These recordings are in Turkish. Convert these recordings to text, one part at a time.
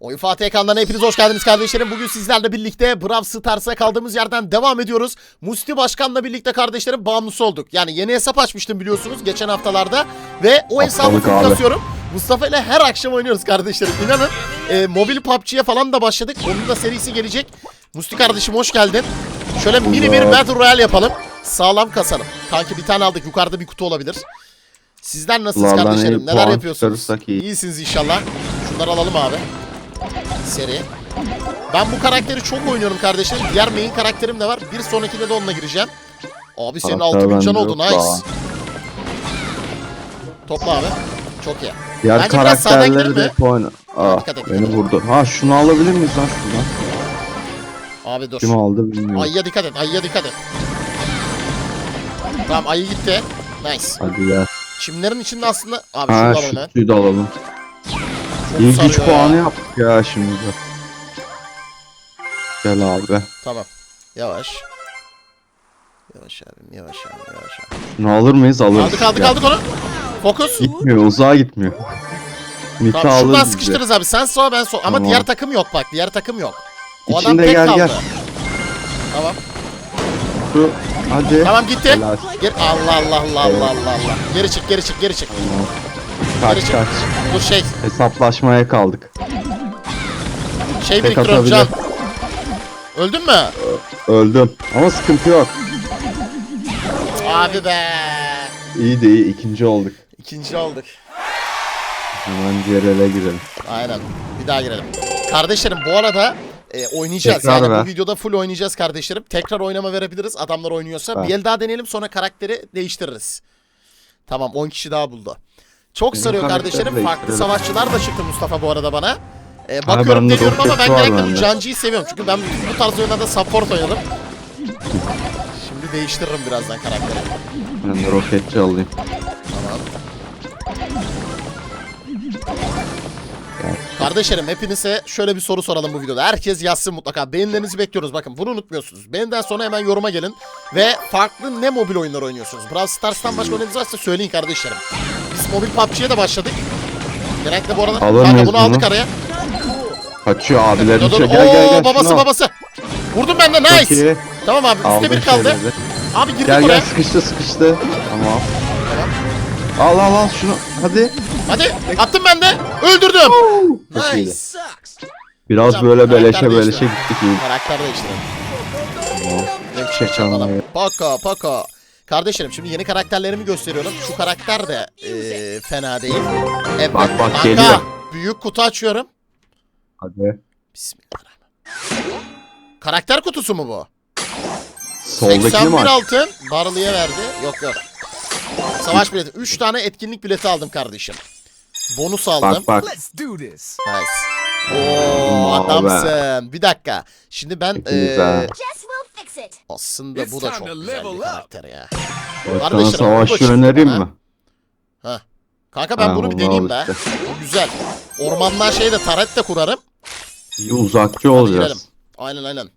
Oyun Fatih ekranlarına hepiniz hoş geldiniz kardeşlerim. Bugün sizlerle birlikte Brawl Stars'a kaldığımız yerden devam ediyoruz. Musti Başkan'la birlikte kardeşlerim bağımlısı olduk. Yani yeni hesap açmıştım biliyorsunuz geçen haftalarda. Ve o hesabı kasıyorum. Mustafa ile her akşam oynuyoruz kardeşlerim. İnanın e, mobil PUBG'ye falan da başladık. Onun da serisi gelecek. Musti kardeşim hoş geldin. Şöyle mini bir. Battle Royale yapalım. Sağlam kasalım. Kanki bir tane aldık. Yukarıda bir kutu olabilir. Sizler nasılsınız Vallahi kardeşlerim? Neler yapıyorsunuz? İyisiniz inşallah. Şunları alalım abi. Seri. Ben bu karakteri çok oynuyorum kardeşlerim. Diğer main karakterim de var. Bir sonrakinde de onunla gireceğim. Abi senin Karakter 6000 can oldu. Nice. daha. Topla abi. Çok iyi. Diğer Bence karakterleri de oyna. Aa, beni vurdu. Ha şunu alabilir miyiz lan şuradan? Abi dur. Kim aldı bilmiyorum. Ayıya dikkat et. Ayıya dikkat et. Tamam ayı gitti. Nice. Hadi ya. Çimlerin içinde aslında... Abi Ha şuradan şu oyna. kutuyu da alalım. Sarıyor ya. puanı yaptık ya şimdi de. Gel abi. Tamam. Yavaş. Yavaş abim yavaş abim yavaş abim. Şunu alır mıyız? Alırız. Aldık aldık Gel. aldık onu. Fokus. Gitmiyor uzağa gitmiyor. Mita Tamam şuradan alır bizi. sıkıştırırız abi. Sen sola ben sol. Ama Tamam. diğer takım yok bak. Diğer takım yok. O adam İçinde tek gel, kaldı. gel. Tamam. Şu hadi. Tamam gitti. Helal. Allah Allah Allah Allah Allah Allah. Geri çık geri çık geri çık. Kaç kaç. Dur şey Hesaplaşmaya kaldık. şey Tek biriktiriyorum atabilir. Öldün mü? Öldüm. Ama sıkıntı yok. Abi be. İyi de iyi. ikinci olduk. İkinci olduk. Hemen diğer ele girelim. Aynen. Bir daha girelim. Kardeşlerim bu arada e, oynayacağız. Tekrar yani ver. bu videoda full oynayacağız kardeşlerim. Tekrar oynama verebiliriz adamlar oynuyorsa. Ver. Bir el daha deneyelim sonra karakteri değiştiririz. Tamam 10 kişi daha buldu. Çok sarıyor kardeşlerim. Farklı savaşçılar da çıktı Mustafa bu arada bana. E, bakıyorum deniyorum ama ben genellikle bu. Cancı'yı seviyorum. Çünkü ben bu tarz oyunlarda support oynadım. Şimdi değiştiririm birazdan karakteri. Ben de roketçi alayım. Tamam. Kardeşlerim hepinize şöyle bir soru soralım bu videoda. Herkes yazsın mutlaka. Beğenilerinizi bekliyoruz. Bakın bunu unutmuyorsunuz. Beğeniden sonra hemen yoruma gelin. Ve farklı ne mobil oyunlar oynuyorsunuz? Brawl Stars'tan başka oyunlarınız varsa söyleyin kardeşlerim. Biz mobil PUBG'ye de başladık. Genellikle bu arada Alır Kanka mıyız bunu aldık bunu? araya. Kaçıyor abilerin Dur. Gel gel gel. Oo, babası şunu al. babası. Vurdum ben de Çok nice. iyi. Tamam abi üstte Aldım bir kaldı. şeyleri. Abi girdik Gel oraya. gel sıkıştı sıkıştı. Tamam. Tamam. Al al al şunu. Hadi. Hadi attım ben de. Öldürdüm. Çok iyiydi. Nice. Biraz Hocam, böyle karakter beleşe değişti. beleşe gittik iyi. Karakter değiştirelim. Şey. Paka paka. Kardeşlerim şimdi yeni karakterlerimi gösteriyorum. Şu karakter de eee, fena değil. Evet. Bak, bak, kanka, geliyor. Büyük kutu açıyorum. Hadi. Bismillahirrahmanirrahim. Karakter kutusu mu bu? Soldakini 81 mi aç? altın. Barlı'ya verdi. Yok yok. Savaş bileti. 3 tane etkinlik bileti aldım kardeşim. Bonus aldım. Bak bak. Let's do this. Nice. Oo adamsın. Bir dakika. Şimdi ben Çok iyi aslında bu da çok güzel bir karakter ya. Sana Kardeşlerim, bu da savaşçı çıktı önereyim bana. mi? Ha. Kanka ben Ha, bunu bir onu deneyeyim al işte. Bu güzel. Ormandan şey de taret de kurarım. İyi uzakçı Hadi olacağız. gidelim. Aynen aynen.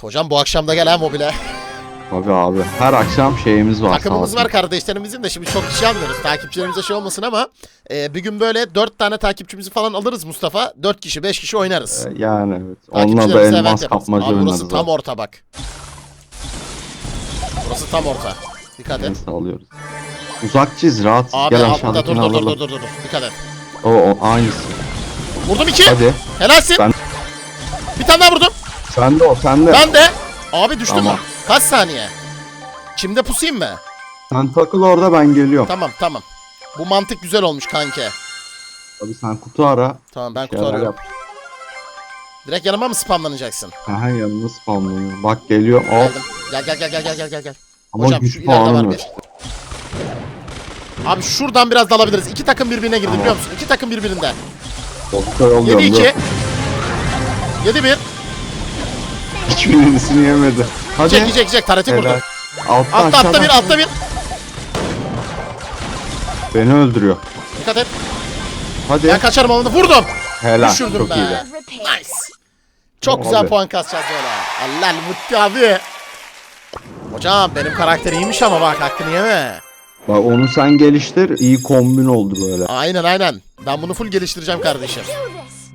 Hocam bu akşam da gel ha mobile. Tabii abi. Her akşam şeyimiz var. Takımımız var kardeşlerimizin de şimdi çok kişi almıyoruz. Takipçilerimize şey olmasın ama e, bir gün böyle dört tane takipçimizi falan alırız Mustafa. Dört kişi beş kişi oynarız. olsun. Yani evet. Onunla da Takipçilerimize event elmas yaparız. kapmaca Abi oynarız. burası tam abi. orta bak. Burası tam orta. Dikkat et. Neyse alıyoruz. Uzakçıyız rahat. Abi Gel altta dur aşağıdakini dur dur alalım. dur dur dur. Dikkat et. O, o aynısı. Vurdum iki. Hadi. Helalsin. Ben- Bir tane daha vurdum. Sen de o sen de. Ben de. Abi düştü Tamam. mü? Kaç saniye? Çimde pusayım mı? Sen takıl orada ben geliyorum. Tamam tamam. Bu mantık güzel olmuş kanke. Abi sen kutu ara. Tamam ben kutu Şeyler arıyorum. yap. Direkt yanıma mı spamlanacaksın? Aha yanına spamlanıyor. Bak geliyor. Hop. Geldim. Gel gel gel gel gel gel gel gel. Ama Hocam şu güç ileride var bir. yok. Abi şuradan biraz dalabiliriz. İki takım birbirine girdi biliyor musun? İki takım birbirinden. Doktor oluyorum. 7-2. 7-1. Hiçbirisini yemedi. Hadi. Çek çek çek. Tareti Helal. Altta, Altta altta bir altta bir. Beni öldürüyor. Dikkat et. Hadi. Ben kaçarım onu. Vurdum. Helal. düşürdüm Çok be. iyiydi. Repair. Nice. Çok Abi. güzel puan kasacağız böyle. Allah Mutti abi. Hocam benim karakter iyiymiş ama bak hakkını yeme. Bak onu sen geliştir. iyi kombin oldu böyle. Aynen aynen. Ben bunu full geliştireceğim kardeşim.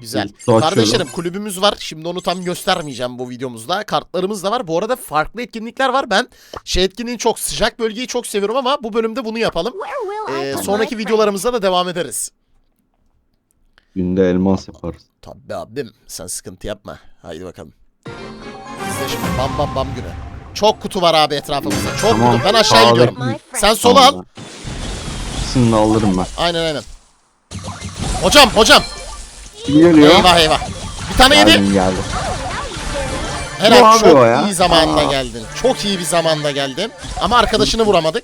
Açıyorum. Kardeşlerim kulübümüz var. Şimdi onu tam göstermeyeceğim bu videomuzda. Kartlarımız da var. Bu arada farklı etkinlikler var. Ben şey etkinliğini çok sıcak bölgeyi çok seviyorum ama bu bölümde bunu yapalım. Ee, sonraki videolarımızda da devam ederiz. Günde elmas yaparız. Tabii abim sen sıkıntı yapma. Haydi bakalım. Bizde şimdi bam bam bam günü. Çok kutu var abi etrafımızda. Çok Tamam, kutu. Ben aşağı sağ gidiyorum. Sen sola al. Tamam. İkisini de alırım ben. Aynen aynen. Hocam hocam. Kim geliyor? Eyvah eyvah. Bir tane yedi. Geldim geldim. Helal abi o ya. iyi zamanda Aa. geldin. Çok iyi bir zamanda geldin. Ama arkadaşını vuramadık.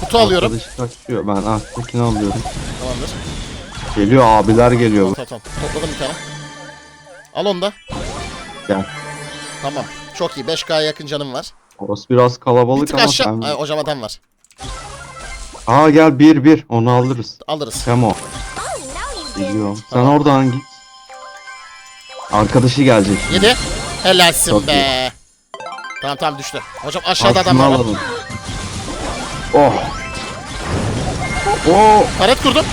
Kutu alıyorum. Arkadaşı kaçıyor. Ben alttakini alıyorum. Tamamdır. Geliyor abiler geliyor. Tamam tamam. Topladım bir tane. Al onu da. Gel. Tamam. Çok iyi. 5K'ya yakın canım var. Orası biraz Bir kalabalık tık ama aşağı. sen... Ay, hocam adam var. Aa gel bir bir onu alırız. Alırız. Temo. Biliyorum. Sen oradan git. Arkadaşı gelecek. Yedi. Helalsin Çok be. Tamam tamam düştü. Hocam aşağıda Aklını adam var. alalım. Oh. Oo, Taret kurdum.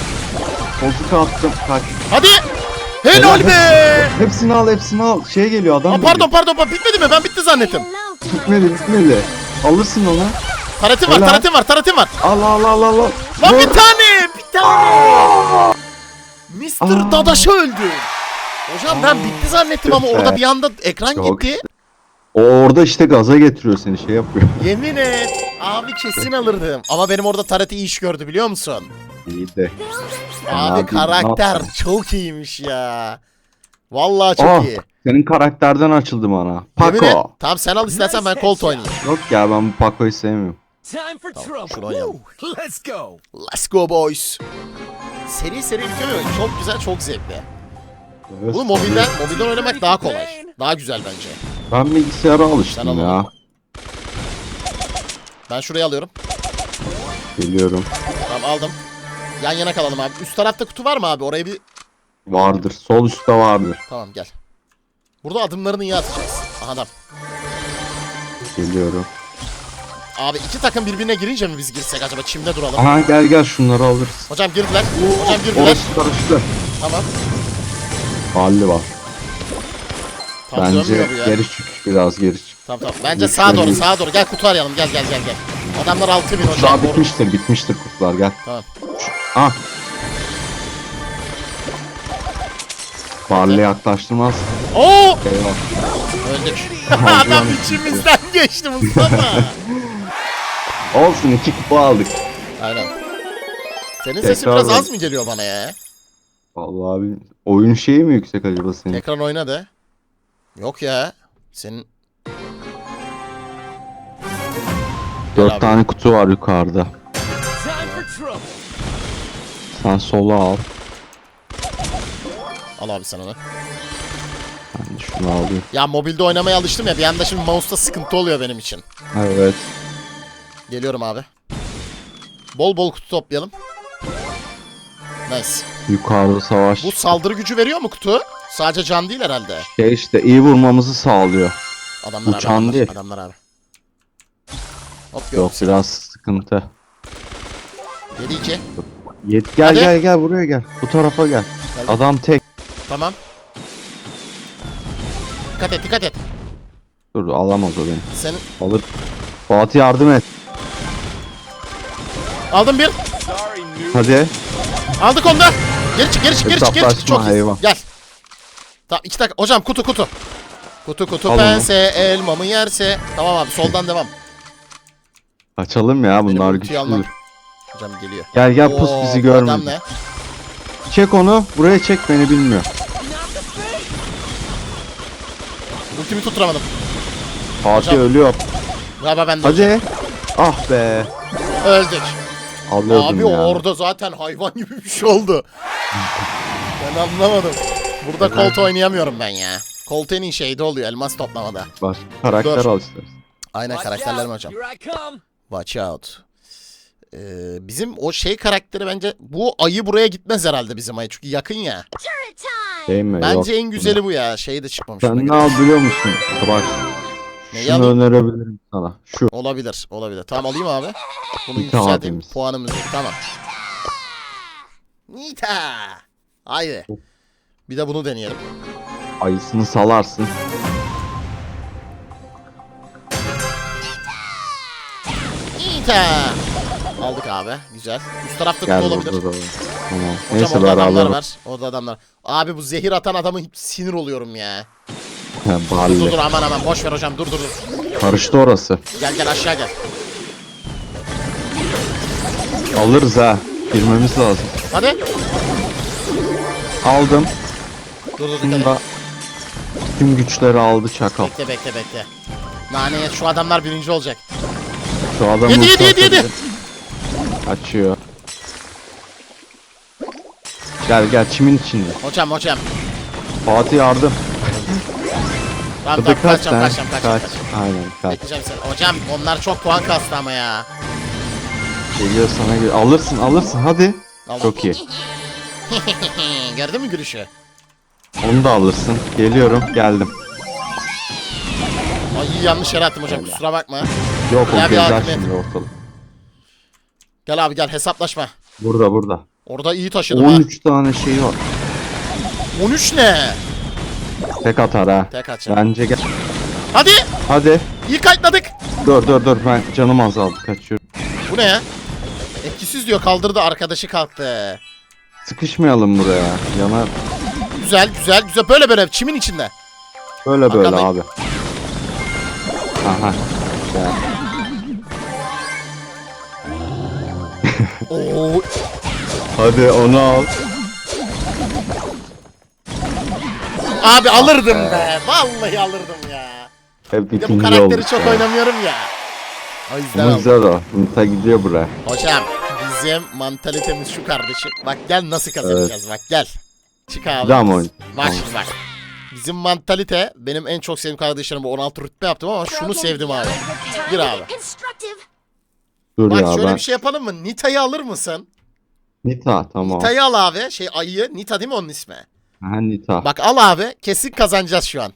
koltuk attım. Kaç. Hadi. Helal Helal. be. Hepsini al, hepsini al. Şey geliyor adam. Aa, pardon pardon pardon. bitmedi mi? Ben bitti zannettim. Bitmedi, bitmedi. Alırsın onu. Taretim var, Helal. taretim var, taretim var. Al al al al. al. Lan Vur. bir tane, bir tane. Mr. Aa. Dadaş'a öldü. Hocam ben bitti zannettim ama orada bir anda ekran Yok gitti. O orada işte gaza getiriyor seni şey yapıyor. Yemin et. Abi kesin alırdım. Ama benim orada Tareti iyi iş gördü biliyor musun? İyi de. Abi Abi, karakter ne çok iyiymiş ya. Vallahi çok Aa, iyi. Senin karakterden açıldı bana. Yemin et. Paco. Tamam sen al istersen ben Colt oynayayım. Yok ya ben bu Paco'yu sevmiyorum. Time for trouble. şunu oynayalım. Woo, Let's go. Let's go boys. Seri seri bitiyor oyun. Çok güzel, çok zevkli. Bunu mobilden, mobilden oynamak daha kolay. Daha güzel bence. Ben bilgisayara Sen alıştım al ya. Ben şurayı alıyorum. Geliyorum. Tamam aldım. Yan yana kalalım abi. Üst tarafta kutu var mı abi? Oraya bir... Vardır. Sol üstte vardır. Tamam gel. Burada adımlarını iyi atacağız. Aha adam. Geliyorum. Abi iki takım birbirine girince mi biz girsek acaba? Çimde duralım. Aha gel gel şunları alırız. Hocam girdiler. Hocam girdiler. Orası karıştı. Tamam. Balli var. Tam Bence dönmüyor bu ya. geri çık. Biraz geri çık. Tamam tamam. Bence sağa doğru sağa doğru. Gel kutu arayalım. Gel gel gel gel. Adamlar 6000 hocam. Daha Doğru. bitmiştir. Bitmiştir kutular gel. Tamam. Ah. Barley yaklaştırmaz. Oo! Eyvah. Öldük. Adam içimizden geçti Mustafa. Olsun iki kupa aldık. Aynen. Senin sesin Tekrar biraz az mı geliyor bana ya? Vallahi abi oyun şeyi mi yüksek acaba senin? Ekran oyna de. Yok ya. Senin... Gel Dört abi. tane kutu var yukarıda. Sen sola al. Al abi sen onu. Ben de şunu alayım. Ya mobilde oynamaya alıştım ya bir anda şimdi mouse'da sıkıntı oluyor benim için. Evet. Geliyorum abi. Bol bol kutu toplayalım. Nice. Yukarıda savaş. Bu saldırı gücü veriyor mu kutu? Sadece can değil herhalde. Şey işte iyi vurmamızı sağlıyor. Adamlar Bu abi. can adamlar, değil. adamlar abi. Hop Yok yok. biraz sıkıntı. 7-2. Yet gel Hadi. gel gel buraya gel. Bu tarafa gel. Geldim. Adam tek. Tamam. Dikkat et dikkat et. Dur alamaz o beni. Senin... Alır. Fatih yardım et. Aldım bir. Hadi. Aldık onu da. Geri çık geri çık geri çık geri çık. Çok iyi. eyvah. Gel. Tamam iki dakika. Hocam kutu kutu. Kutu kutu Al pense elmamı yerse. Tamam abi soldan devam. Kaçalım ya Benim bunlar ultiyi almam. güçlü. Hocam geliyor. Gel gel pus Oo, bizi bu Adam görmedi. ne? Çek onu. Buraya çek beni bilmiyor. Ultimi tutturamadım. Fatih Hocam. ölüyor. Galiba ben de Hadi. Ah be. öldük. Alıyordum Abi ya. orada zaten hayvan gibi bir şey oldu. ben anlamadım. Burada Colt oynayamıyorum ben ya. Colt en iyi şeyde oluyor elmas toplamada. Başka karakter Dur. al istersen. Aynen karakterlerim out. hocam. Watch out. Ee, bizim o şey karakteri bence bu ayı buraya gitmez herhalde bizim ayı çünkü yakın ya. Şey mi? Bence Yok. en güzeli bu ya. Şey de çıkmamış. Sen ne al biliyor musun? Bak. Neyi Şunu alayım? önerebilirim sana. Şu. Olabilir, olabilir. Tamam alayım abi. Bunu tane yükselteyim. temiz. Puanımız yok. Tamam. Nita. Haydi. Bir de bunu deneyelim. Ayısını salarsın. İta. Aldık abi. Güzel. Üst tarafta Gel kutu olabilir. burada da var. Tamam. Hocam Neyse orada adamlar alırım. var. Orada adamlar. Abi bu zehir atan adamı sinir oluyorum ya. He, Dur dur Balli. aman aman boş ver hocam dur dur dur. Karıştı orası. Gel gel aşağı gel. Alırız ha. Girmemiz lazım. Hadi. Aldım. Dur dur dikkat et. tüm güçleri aldı çakal. Bekle bekle bekle. Naneye şu adamlar birinci olacak. Şu adam Yedi, yedi, yedi, yedi. Açıyor. Gel gel çimin içinde. Hocam hocam. Fatih yardım. Tamam tamam kaç kaçacağım kaçacağım kaçacağım. Kaç. kaçacağım. Aynen kaç. Bekleyeceğim seni. Hocam onlar çok puan kastı ama ya. Geliyor sana gel. Alırsın alırsın hadi. Aldım. Çok iyi. Gördün mü gülüşü? Onu da alırsın. Geliyorum. Geldim. Ay yanlış yere attım hocam kusura bakma. Yok o Ya bir gezer hakimiyet. şimdi ortalık. Gel abi gel hesaplaşma. Burada burada. Orada iyi taşıdım ha. 13 tane şey var. 13 ne? Tek atar ha. Tek atacağım. Bence gel. Hadi. Hadi. İyi kayıtladık. Dur dur dur ben canım azaldı kaçıyorum. Bu ne ya? Etkisiz diyor kaldırdı arkadaşı kalktı. Sıkışmayalım buraya. Yanar. Güzel güzel güzel böyle böyle çimin içinde. Böyle böyle abi. Aha. Gel. Oo Hadi onu al. Abi alırdım be. Vallahi alırdım ya. Hep Bir de bu ikinci karakteri olduk çok ya. oynamıyorum ya. O yüzden aldım. güzel o. Nita gidiyor buraya. Hocam bizim mantalitemiz şu kardeşim. Bak gel nasıl kazanacağız bak gel. Çık abi. Oyun? Bak Tamam. şimdi bak. Bizim mantalite benim en çok sevdiğim kardeşlerim bu 16 rütbe yaptım ama şunu sevdim abi. Gir abi. Dur Bak ya şöyle ben. bir şey yapalım mı? Nita'yı alır mısın? Nita tamam. Nita'yı al abi. Şey ayıyı. Nita değil mi onun ismi? Ha Nita. Bak al abi. Kesin kazanacağız şu an.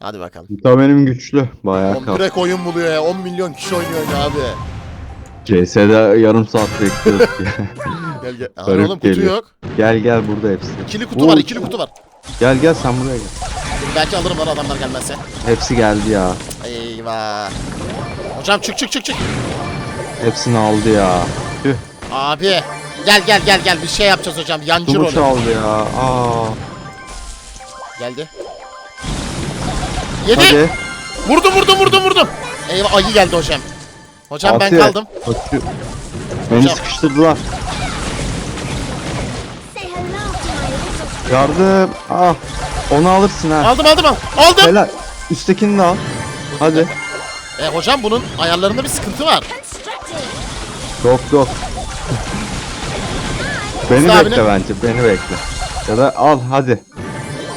Hadi bakalım. Nita benim güçlü. Bayağı Oğlum kal. direkt oyun buluyor ya. 10 milyon kişi oynuyor ya abi. CS'de yarım saat bekliyoruz. Gel gel. Aa, Garip oğlum kutu geliyor. yok. gel gel burada hepsi. İkili kutu Oo, var. ikili kutu var. Gel gel sen buraya gel. Belki alırım lan adamlar gelmezse. Hepsi geldi ya. Eyvah. Hocam çık çık çık çık. Hepsini aldı ya. Tüh. Abi. Gel gel gel gel bir şey yapacağız hocam. Yancı Kılıç rolü. aldı ya. Aa. Geldi. Yedi. Hadi. Vurdum vurdum vurdum vurdum. Eyvah ayı geldi hocam. Hocam ben Fatih. kaldım. Kaçıyor. Beni Hocam. sıkıştırdılar. Yardım. Ah. Onu alırsın ha. Aldım aldım al- aldım. Helal. Üsttekini de al. Hadi. E hocam bunun ayarlarında bir sıkıntı var. Yok yok. Beni Usta bekle abine- bence. Beni bekle. Ya da al hadi.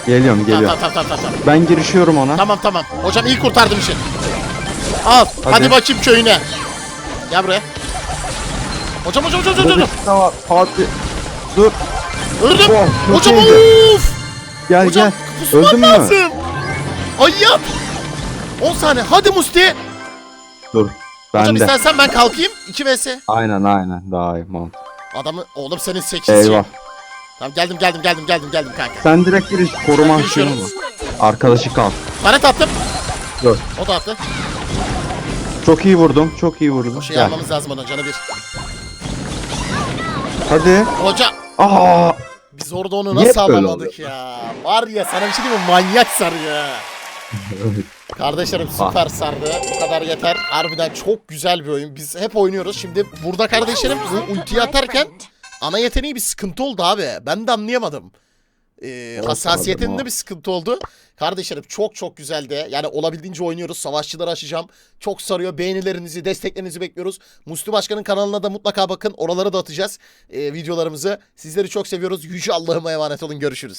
Geliyorum Tamam geliyorum. tamam tamam tamam. Tamam Ben girişiyorum ona. tamam. tamam. Hocam iyi kurtardım işi. Al. Hadi, Hadi. bakayım köyüne. Gel buraya. Hocam hocam hocam hocam. Hocam. var. Fatih. Dur. Öldüm. Oh, çok hocam iyiydi. of. Gel Hocam gel. kusmam Öldün mü? lazım. Ay yap. 10 saniye. Hadi Musti. Dur. Hocam Ben de. istersen ben kalkayım. 2 vs. Aynen aynen. Daha iyi mantık. Adamı oğlum senin 8 Eyvah. Tamam geldim geldim geldim geldim geldim kanka. Sen direkt giriş. Koruman Ben girişiyorum. olma. Arkadaşı kal. Taret attım. Dur. O da attı. Çok iyi vurdum. Çok iyi vurdum. O şeyi Gel. almamız lazım ondan canı bir. Hadi. Hocam Aa. biz orada onu Niye nasıl böyle alamadık ya? Var ya sana bir şey diyeyim mi? Manyak sarıyor. Kardeşlerim süper sardı. Bu kadar yeter. Harbiden çok güzel bir oyun. Biz hep oynuyoruz. Şimdi burada kardeşlerim ultiyi atarken ana yeteneği bir sıkıntı oldu abi. Ben de anlayamadım. Ee, hassasiyetinde bir sıkıntı oldu. Kardeşlerim çok çok güzeldi. Yani olabildiğince oynuyoruz. Savaşçıları aşacağım. Çok sarıyor. Beğenilerinizi, desteklerinizi bekliyoruz. Muslu Başkan'ın kanalına da mutlaka bakın. Oralara da atacağız ee, videolarımızı. Sizleri çok seviyoruz. Yüce Allah'ıma emanet olun. Görüşürüz.